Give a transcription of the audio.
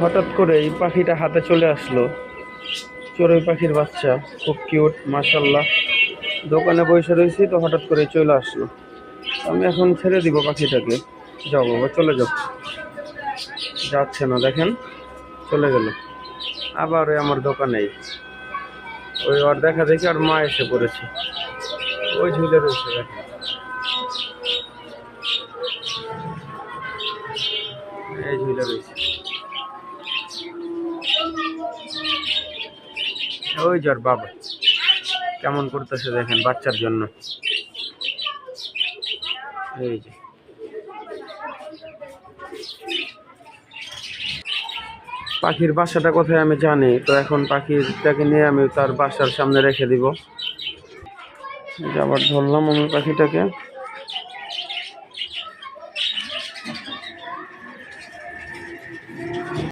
হঠাৎ করে এই পাখিটা হাতে চলে আসলো। চড়ুই পাখির বাচ্চা, খুব কিউট মাশাল্লাহ দোকানে বসে রয়েছি তো হঠাৎ করে চলে আসলো। আমি এখন ছেড়ে দিব পাখিটাকে। যাও বাবা, চলে যাও। যাচ্ছে না, দেখেন, চলে গেল। আবার ওই আমার দোকানেই ওই ওর দেখা দেখি আর মা এসে পড়েছে। ওই ঝুলে রয়েছে, দেখেন। এই ঝুলে রয়েছে। ওই জ্বর বাবা কেমন করতেছে দেখেন বাচ্চার জন্য। এই যে। পাখির বাসাটা কোথায় আমি জানি, তো এখন পাখিটাকে নিয়ে আমি তার বাসার সামনে রেখে দিব। আবার ধরলাম আমি পাখিটাকে।